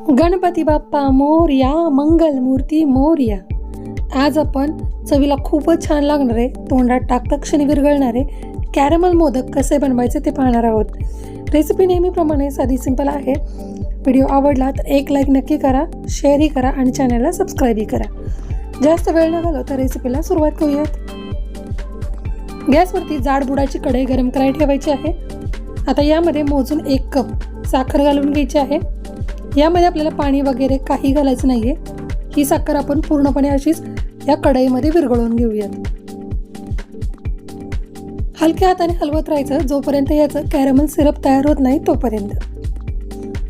गणपती बाप्पा मोरया मंगलमूर्ती मोरया. आज आपण चवीला खूपच छान लागणारे तोंडात टाकता क्षणी विरघळणारे कॅरमल मोदक कसे बनवायचे ते पाहणार आहोत. रेसिपी नेहमीप्रमाणे साधी सिंपल आहे. व्हिडिओ आवडला तर एक लाईक नक्की करा शेअरही करा आणि चॅनलला सबस्क्राईबही करा. जास्त वेळ न घालवता रेसिपीला सुरुवात करूयात. गॅसवरती जाड बुडाची कढई गरम करायला ठेवायची आहे. आता यामध्ये मोजून एक कप साखर घालून घ्यायची आहे. यामध्ये आपल्याला पाणी वगैरे काही घालायचं नाही आहे ही साखर आपण पूर्णपणे अशीच या कढईमध्ये विरघळून घेऊयात. हलक्या हाताने हलवत राहायचं जोपर्यंत याचं कॅरमल सिरप तयार होत नाही तोपर्यंत.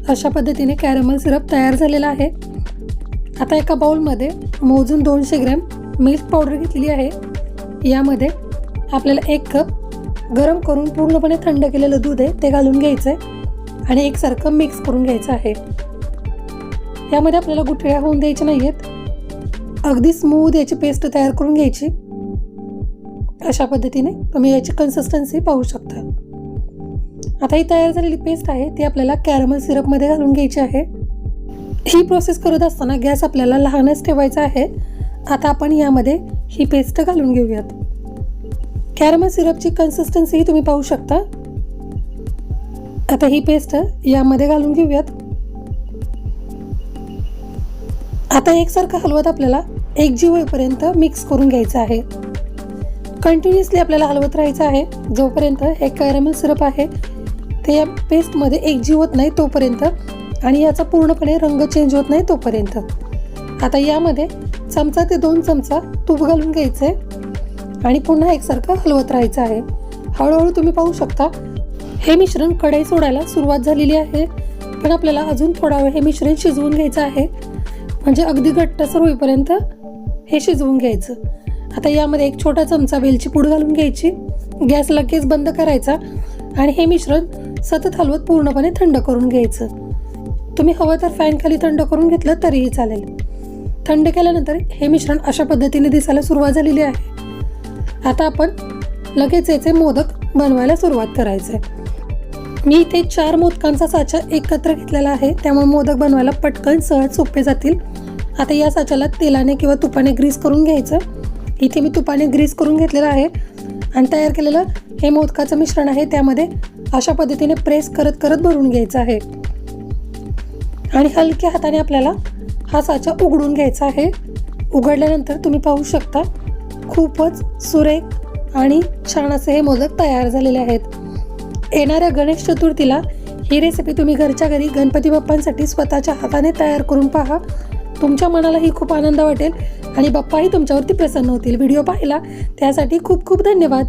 अशा पद्धतीने कॅरमल सिरप तयार झालेला आहे. आता एका बाउलमध्ये मोजून दोनशे ग्रॅम मिल्क पावडर घेतली आहे. यामध्ये आपल्याला एक कप गरम करून पूर्णपणे थंड केलेलं दूध आहे ते घालून घ्यायचं आहे आणि एकसारखं मिक्स करून घ्यायचं आहे. यामध्ये आपल्याला गुठळ्या होऊन द्यायच्या नाही आहेत अगदी स्मूथ याची पेस्ट तयार करून घ्यायची. अशा पद्धतीने तुम्ही याची कन्सिस्टन्सी पाहू शकता. आता ही तयार झालेली पेस्ट आहे ती आपल्याला कॅरमल सिरपमध्ये घालून घ्यायची आहे. ही प्रोसेस करत असताना गॅस आपल्याला लहानच ठेवायचा आहे. आता आपण यामध्ये ही पेस्ट घालून घेऊयात. कॅरमल सिरपची कन्सिस्टन्सीही तुम्ही पाहू शकता. आता ही पेस्ट यामध्ये घालून घेऊयात. आता एकसारखं हलवत आपल्याला एक जीव होईपर्यंत मिक्स करून घ्यायचं आहे. कंटिन्युअसली आपल्याला हलवत राहायचं आहे. जोपर्यंत हे कॅरमल सिरप आहे ते या पेस्टमध्ये एक जीव होत नाही तोपर्यंत आणि याचा पूर्णपणे रंग चेंज होत नाही तोपर्यंत. आता यामध्ये चमचा ते दोन चमचा तूप घालून घ्यायचं आहे आणि पुन्हा एकसारखं हलवत राहायचं आहे. हळूहळू तुम्ही पाहू शकता हे मिश्रण कढई सोडायला सुरुवात झालेली आहे. पण आपल्याला अजून थोडा वेळ हे मिश्रण शिजवून घ्यायचं आहे. म्हणजे अगदी घट्टसर होईपर्यंत हे शिजवून घ्यायचं. आता यामध्ये एक छोटा चमचा वेलची पूड घालून घ्यायची. गॅस लगेच बंद करायचा आणि हे मिश्रण सतत हलवत पूर्णपणे थंड करून घ्यायचं. तुम्ही हवं तर फॅनखाली थंड करून घेतलं तरीही चालेल. थंड केल्यानंतर हे मिश्रण अशा पद्धतीने दिसायला सुरुवात झालेली आहे. आता आपण लगेच याचे मोदक बनवायला सुरुवात करायचं आहे मी इथे चार मोदकांचा साचा एकत्र घेतलेला आहे. त्यामुळे मोदक बनवायला पटकन सहज सोपे जातील. आता या साच्याला तेलाने किंवा तुपाने ग्रीस करून घ्यायचं. इथे मी तुपाने ग्रीस करून घेतलेलं आहे. आणि तयार केलेलं हे मोदकाचं मिश्रण आहे. त्यामध्ये अशा पद्धतीने प्रेस करत करत भरून घ्यायचं आहे. आणि हलक्या हाताने आपल्याला हा साचा उघडून घ्यायचा आहे. उघडल्यानंतर तुम्ही पाहू शकता खूपच सुरेख आणि छान असे हे मोदक तयार झालेले आहेत. येणाऱ्या गणेश चतुर्थीला ही रेसिपी तुम्ही घरच्या घरी गणपती बाप्पांसाठी स्वतःच्या हाताने तयार करून पहा. तुमच्या मनालाही खूप आनंद वाटेल आणि बाप्पाही तुमच्यावरती प्रसन्न होतील. व्हिडिओ पाहिला त्यासाठी खूप खूप धन्यवाद.